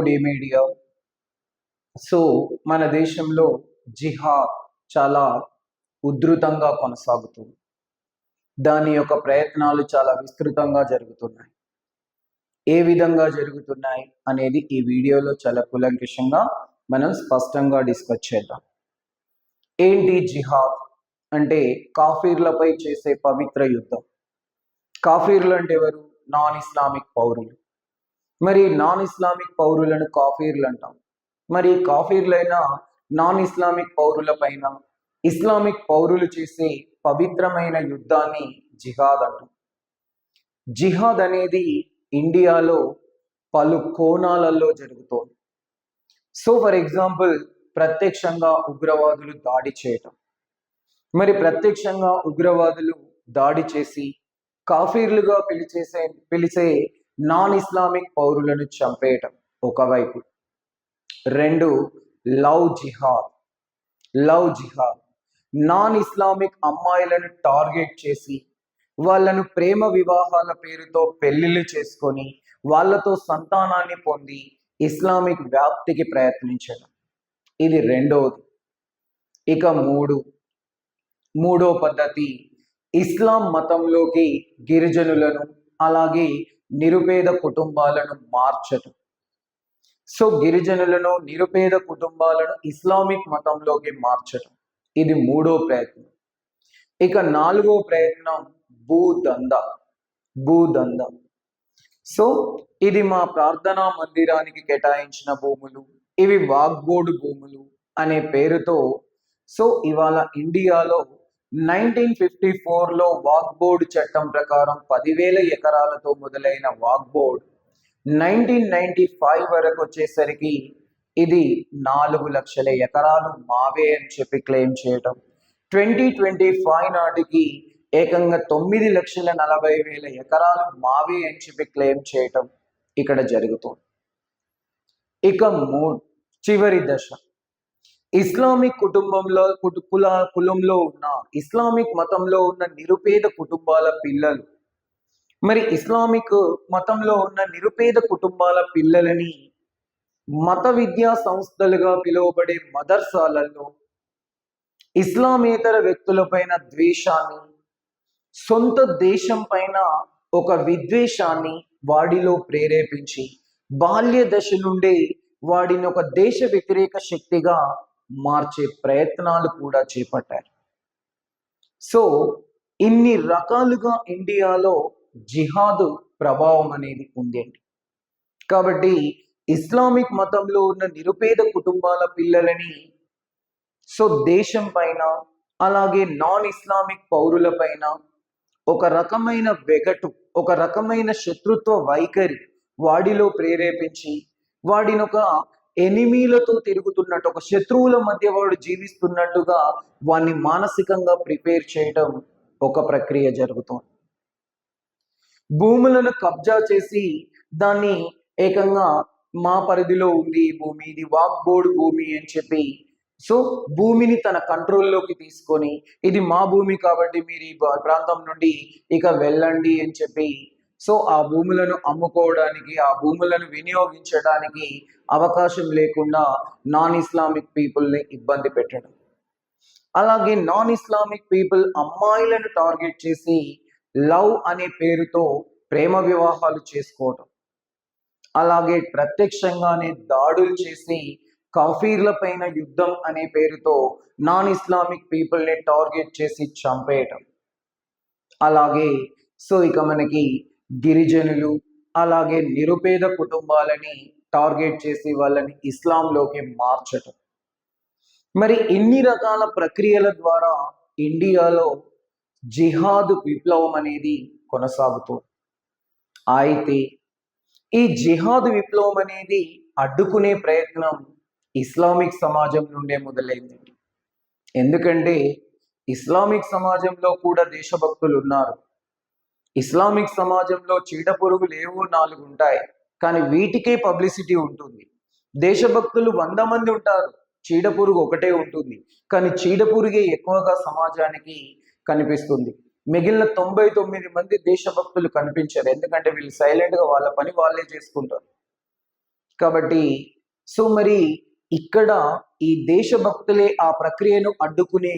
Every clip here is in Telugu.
డే మీడియా సో మన దేశంలో జిహాద్ చాలా ఉధృతంగా కొనసాగుతుంది. దాని యొక్క ప్రయత్నాలు చాలా విస్తృతంగా జరుగుతున్నాయి. ఏ విధంగా జరుగుతున్నాయి అనేది ఈ వీడియోలో చాలా కులంకిషంగా మనం స్పష్టంగా డిస్కస్ చేద్దాం. ఏంటి జిహాద్? అంటే కాఫీర్లపై చేసే పవిత్ర యుద్ధం. కాఫీర్లు అంటే ఎవరు? నాన్ ఇస్లామిక్ పౌరులు. మరి నాన్ ఇస్లామిక్ పౌరులను కాఫీర్లు అంటాం. మరి కాఫీర్లైన నాన్ ఇస్లామిక్ పౌరుల పైన ఇస్లామిక్ పౌరులు చేసే పవిత్రమైన యుద్ధాన్ని జిహాద్ అంటాం. జిహాద్ అనేది ఇండియాలో పలు కోణాలలో జరుగుతోంది. సో ఫర్ ఎగ్జాంపుల్ ప్రత్యక్షంగా ఉగ్రవాదులు దాడి చేయటం. మరి ప్రత్యక్షంగా ఉగ్రవాదులు దాడి చేసి కాఫీర్లుగా పిలిచేసే పిలిచే నాన్ ఇస్లామిక్ పౌరులను చంపేయటం ఒకవైపు. రెండు love jihad. Love jihad. Non Islamic అమ్మాయిలను టార్గెట్ చేసి వాళ్ళను ప్రేమ వివాహాల పేరుతో పెళ్ళిళ్ళు చేసుకొని వాళ్ళతో సంతానాన్ని పొంది ఇస్లామిక్ వ్యాప్తికి ప్రయత్నించడం ఇది రెండవది ఇక మూడు. మూడో పద్ధతి. ఇస్లాం మతంలోకి గిరిజనులను అలాగే నిరుపేద కుటుంబాలను మార్చటం. సో గిరిజనులను నిరుపేద కుటుంబాలను ఇస్లామిక్ మతంలోకి మార్చటం. ఇది మూడో ప్రయత్నం. ఇక నాలుగో ప్రయత్నం భూదంద. భూదంద. సో ఇది మా ప్రార్థనా మందిరానికి కేటాయించిన భూములు ఇవి వాగ్బోడు భూములు అనే పేరుతో సో ఇవాళ ఇండియాలో నైన్టీన్ ఫిఫ్టీ ఫోర్లో వాగ్బోర్డ్ చట్టం ప్రకారం పదివేల ఎకరాలతో మొదలైన వాగ్బోర్డ్ నైన్టీన్ నైన్టీ ఫైవ్ వరకు వచ్చేసరికి ఇది నాలుగు లక్షల ఎకరాలు మావే అని చెప్పి క్లెయిమ్ చేయటం. ట్వంటీ ట్వంటీ ఫైవ్ నాటికి ఏకంగా తొమ్మిది లక్షల నలభై వేల ఎకరాలు మావే అని చెప్పి క్లెయిమ్ చేయటం ఇక్కడ జరుగుతుంది. ఇక మూడు చివరి దశ. ఇస్లామిక్ కుటుంబంలో కుల కులంలో ఉన్న ఇస్లామిక్ మతంలో ఉన్న నిరుపేద కుటుంబాల పిల్లలు. మరి ఇస్లామిక్ మతంలో ఉన్న నిరుపేద కుటుంబాల పిల్లలని మత విద్యా సంస్థలుగా పిలువబడే మదర్సాలలో ఇస్లామేతర వ్యక్తులపైన ద్వేషాన్ని సొంత దేశం పైన ఒక విద్వేషాన్ని వాడిలో ప్రేరేపించి బాల్య దశ నుండే వాడిని ఒక దేశ వ్యతిరేక శక్తిగా మార్చే ప్రయత్నాలు కూడా చేపట్టారు. సో ఇన్ని రకాలుగా ఇండియాలో జిహాదు ప్రభావం అనేది ఉంది కాబట్టి ఇస్లామిక్ మతంలో ఉన్న నిరుపేద కుటుంబాల పిల్లలని సో దేశం పైన అలాగే నాన్ ఇస్లామిక్ పౌరుల పైన ఒక రకమైన వెగటు ఒక రకమైన శత్రుత్వ వైఖరి వాడిలో ప్రేరేపించి వాడిని ఒక ఎనిమీలతో తిరుగుతున్నట్టు ఒక శత్రువుల మధ్య వాడు జీవిస్తున్నట్టుగా వాడిని మానసికంగా ప్రిపేర్ చేయడం ఒక ప్రక్రియ జరుగుతుంది. భూములను కబ్జా చేసి దాన్ని ఏకంగా మా పరిధిలో ఉంది ఈ భూమి ఇది వాక్ బోర్డ్ భూమి అని చెప్పి సో భూమిని తన కంట్రోల్లోకి తీసుకొని ఇది మా భూమి కాబట్టి మీరు ఈ ప్రాంతం నుండి ఇక వెళ్ళండి అని చెప్పి సో ఆ భూములను అమ్ముకోవడానికి ఆ భూములను వినియోగించడానికి అవకాశం లేకుండా నాన్ ఇస్లామిక్ పీపుల్ని ఇబ్బంది పెట్టడం. అలాగే నాన్ ఇస్లామిక్ పీపుల్ అమ్మాయిలను టార్గెట్ చేసి లవ్ అనే పేరుతో ప్రేమ వివాహాలు చేసుకోవటం. అలాగే ప్రత్యక్షంగానే దాడులు చేసి కాఫీర్ల పైన యుద్ధం అనే పేరుతో నాన్ ఇస్లామిక్ పీపుల్ని టార్గెట్ చేసి చంపేయటం. అలాగే సో ఇక మనకి గిరిజనులు అలాగే నిరుపేద కుటుంబాలని టార్గెట్ చేసి వాళ్ళని ఇస్లాంలోకి మార్చటం. మరి ఇన్ని రకాల ప్రక్రియల ద్వారా ఇండియాలో జిహాదు విప్లవం అనేది కొనసాగుతుంది. అయితే ఈ జిహాద్ విప్లవం అనేది అడ్డుకునే ప్రయత్నం ఇస్లామిక్ సమాజం నుండే మొదలైంది. ఎందుకంటే ఇస్లామిక్ సమాజంలో కూడా దేశభక్తులు ఉన్నారు. ఇస్లామిక్ సమాజంలో చీడ పురుగులు ఏవో నాలుగు ఉంటాయి కానీ వీటికే పబ్లిసిటీ ఉంటుంది. దేశభక్తులు వంద మంది ఉంటారు చీడ పురుగు ఒకటే ఉంటుంది. కానీ చీడ పురుగే ఎక్కువగా సమాజానికి కనిపిస్తుంది. మిగిలిన తొంభై తొమ్మిది మంది దేశభక్తులు కనిపించారు ఎందుకంటే వీళ్ళు సైలెంట్గా వాళ్ళ పని వాళ్ళే చేసుకుంటారు. కాబట్టి సో మరి ఇక్కడ ఈ దేశభక్తులే ఆ ప్రక్రియను అడ్డుకునే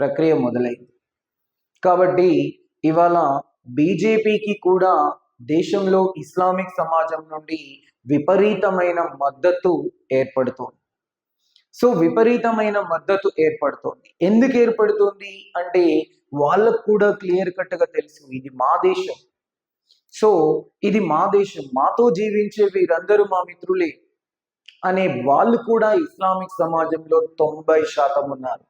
ప్రక్రియ మొదలైంది. కాబట్టి ఇవాళ బీజేపీకి కూడా దేశంలో ఇస్లామిక్ సమాజం నుండి విపరీతమైన మద్దతు ఏర్పడుతోంది. సో విపరీతమైన మద్దతు ఏర్పడుతోంది. ఎందుకు ఏర్పడుతుంది? అంటే వాళ్ళకు కూడా క్లియర్ కట్గా తెలుసు ఇది మా దేశం. సో ఇది మా దేశం మాతో జీవించే వీరందరూ మా మిత్రులే అనే వాళ్ళు కూడా ఇస్లామిక్ సమాజంలో తొంభై శాతం ఉన్నారు.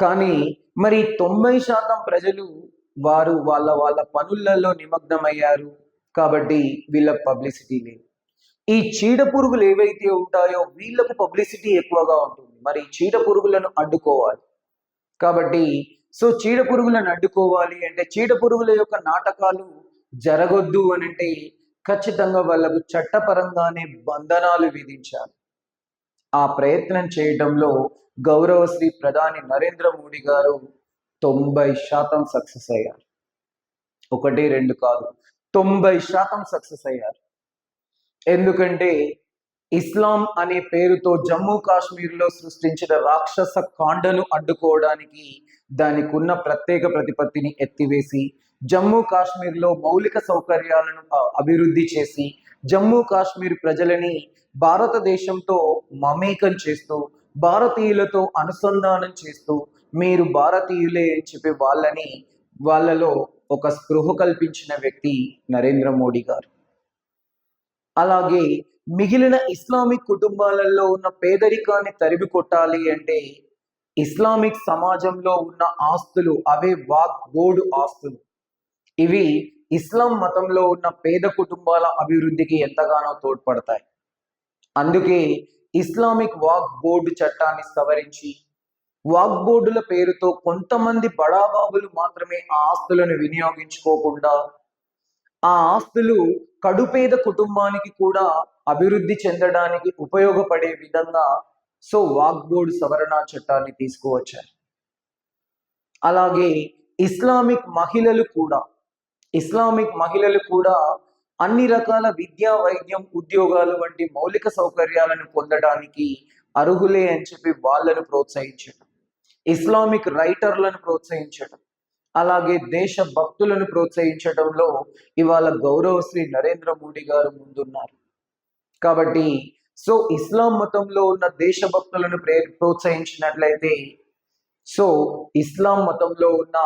కానీ మరి తొంభై శాతం ప్రజలు వారు వాళ్ళ వాళ్ళ పనులలో నిమగ్నమయ్యారు కాబట్టి వీళ్ళకి పబ్లిసిటీ లేదు. ఈ చీడ పురుగులు ఏవైతే ఉంటాయో వీళ్ళకు పబ్లిసిటీ ఎక్కువగా ఉంటుంది. మరి చీడ పురుగులను అడ్డుకోవాలి. కాబట్టి సో చీడ పురుగులను అడ్డుకోవాలి అంటే చీడ పురుగుల యొక్క నాటకాలు జరగొద్దు అని అంటే ఖచ్చితంగా వాళ్ళకు చట్టపరంగానే బంధనాలు విధించాలి. ఆ ప్రయత్నం చేయడంలో గౌరవ శ్రీ ప్రధాని నరేంద్ర మోడీ గారు తొంభై శాతం సక్సెస్ అయ్యారు. ఒకటి రెండు కాదు. తొంభై శాతం సక్సెస్ అయ్యారు. ఎందుకంటే ఇస్లాం అనే పేరుతో జమ్మూ కాశ్మీర్లో సృష్టించిన రాక్షస కాండను అడ్డుకోవడానికి దానికి ఉన్న ప్రత్యేక ప్రతిపత్తిని ఎత్తివేసి జమ్మూ కాశ్మీర్లో మౌలిక సౌకర్యాలను అభివృద్ధి చేసి జమ్మూ కాశ్మీర్ ప్రజలని భారతదేశంతో మమేకం చేస్తూ భారతీయులతో అనుసంధానం చేస్తూ మీరు భారతీయులే అని చెప్పి వాళ్ళని వాళ్ళలో ఒక స్పృహ కల్పించిన వ్యక్తి నరేంద్ర మోడీ గారు. అలాగే మిగిలిన ఇస్లామిక్ కుటుంబాలలో ఉన్న పేదరికాన్ని తరిమి కొట్టాలి అంటే ఇస్లామిక్ సమాజంలో ఉన్న ఆస్తులు అవే వాక్ బోర్డు ఆస్తులు. ఇవి ఇస్లాం మతంలో ఉన్న పేద కుటుంబాల అభివృద్ధికి ఎంతగానో తోడ్పడతాయి. అందుకే ఇస్లామిక్ వాక్ బోర్డు చట్టాన్ని సవరించి వాగ్బోర్డుల పేరుతో కొంతమంది బడాబాబులు మాత్రమే ఆ ఆస్తులను వినియోగించుకోకుండా ఆ ఆస్తులు కడుపేద కుటుంబానికి కూడా అభివృద్ధి చెందడానికి ఉపయోగపడే విధంగా సో వాక్ బోర్డు సవరణ చట్టాన్ని తీసుకువచ్చారు. అలాగే ఇస్లామిక్ మహిళలు కూడా ఇస్లామిక్ మహిళలు కూడా అన్ని రకాల విద్యా వైద్యం ఉద్యోగాలు వంటి మౌలిక సౌకర్యాలను పొందడానికి అర్హులే అని చెప్పి వాళ్ళను ప్రోత్సహించారు. ఇస్లామిక్ రైటర్లను ప్రోత్సహించడం అలాగే దేశ భక్తులను ప్రోత్సహించడంలో ఇవాళ గౌరవ శ్రీ నరేంద్ర మోడీ గారు ముందున్నారు. కాబట్టి సో ఇస్లాం మతంలో ఉన్న దేశభక్తులను ప్రే ప్రోత్సహించినట్లయితే సో ఇస్లాం మతంలో ఉన్న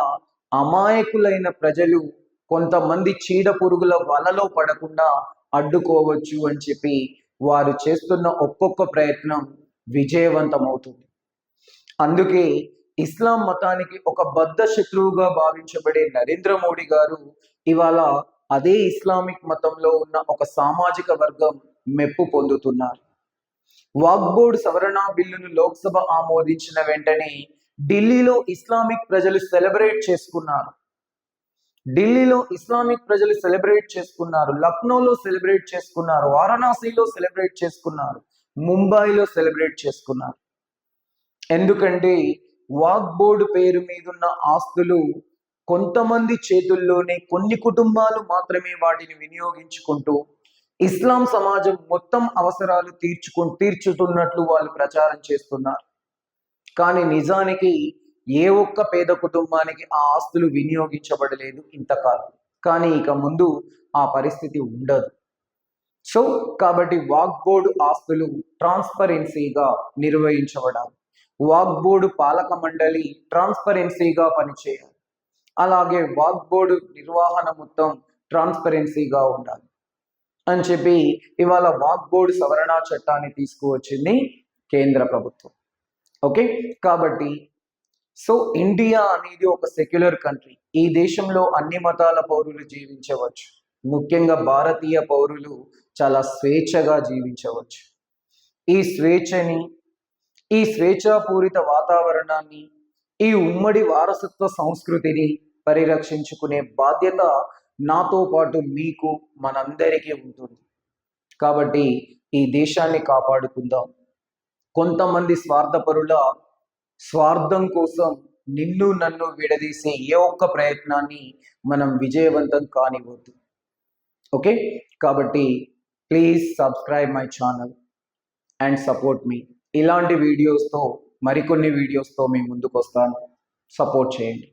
అమాయకులైన ప్రజలు కొంతమంది చీడ పురుగుల వలలో పడకుండా అడ్డుకోవచ్చు అని చెప్పి వారు చేస్తున్న ఒక్కొక్క ప్రయత్నం విజయవంతమవుతుంది. అందుకే ఇస్లాం మతానికి ఒక బద్ధ శత్రువుగా భావించబడే నరేంద్ర మోడీ గారు ఇవాళ అదే ఇస్లామిక్ మతంలో ఉన్న ఒక సామాజిక వర్గం మెప్పు పొందుతున్నారు. వాగ్బోర్డ్ సవరణ బిల్లును లోక్సభ ఆమోదించిన వెంటనే ఢిల్లీలో ఇస్లామిక్ ప్రజలు సెలబ్రేట్ చేసుకున్నారు. ఢిల్లీలో ఇస్లామిక్ ప్రజలు సెలబ్రేట్ చేసుకున్నారు. లక్నోలో సెలబ్రేట్ చేసుకున్నారు. వారణాసిలో సెలబ్రేట్ చేసుకున్నారు. ముంబైలో సెలబ్రేట్ చేసుకున్నారు. ఎందుకంటే వాగ్బోర్డు పేరు మీదున్న ఆస్తులు కొంతమంది చేతుల్లోనే కొన్ని కుటుంబాలు మాత్రమే వాటిని వినియోగించుకుంటూ ఇస్లాం సమాజం మొత్తం అవసరాలు తీర్చుకు తీర్చుతున్నట్లు వాళ్ళు ప్రచారం చేస్తున్నారు. కానీ నిజానికి ఏ ఒక్క పేద కుటుంబానికి ఆ ఆస్తులు వినియోగించబడలేదు ఇంతకాలం. కానీ ఇక ముందు ఆ పరిస్థితి ఉండదు. సో కాబట్టి వాక్ బోర్డు ఆస్తులు ట్రాన్స్పరెన్సీగా నిర్వహించబడాలి. వాక్ బోర్డు పాలక మండలి ట్రాన్స్పరెన్సీగా పనిచేయాలి అలాగే వాక్ బోర్డు నిర్వహణ మొత్తం ట్రాన్స్పరెన్సీగా ఉండాలి. అని చెప్పి ఇవాళ వాక్ బోర్డు సవరణ చట్టాన్ని తీసుకువచ్చింది కేంద్ర ప్రభుత్వం. ఓకే? కాబట్టి సో ఇండియా అనేది ఒక సెక్యులర్ కంట్రీ. ఈ దేశంలో అన్ని మతాల పౌరులు జీవించవచ్చు. ముఖ్యంగా భారతీయ పౌరులు చాలా స్వేచ్ఛగా జీవించవచ్చు. ఈ స్వేచ్ఛని ఈ స్వేచ్ఛాపూరిత వాతావరణాన్ని ఈ ఉమ్మడి వారసత్వ సంస్కృతిని పరిరక్షించుకునే బాధ్యత నాతో పాటు మీకు మనందరికీ ఉంటుంది. కాబట్టి ఈ దేశాన్ని కాపాడుకుందాం. కొంతమంది స్వార్థపరుల స్వార్థం కోసం నిన్ను నన్ను విడదీసే ఏ ఒక్క ప్రయత్నాన్ని మనం విజయవంతం కానివ్వద్దు. ఓకే? కాబట్టి please subscribe my channel and support me. ఇలాంటి వీడియోస్తో మరికొన్ని వీడియోస్తో మీ ముందుకు వస్తాను సపోర్ట్ చేయండి.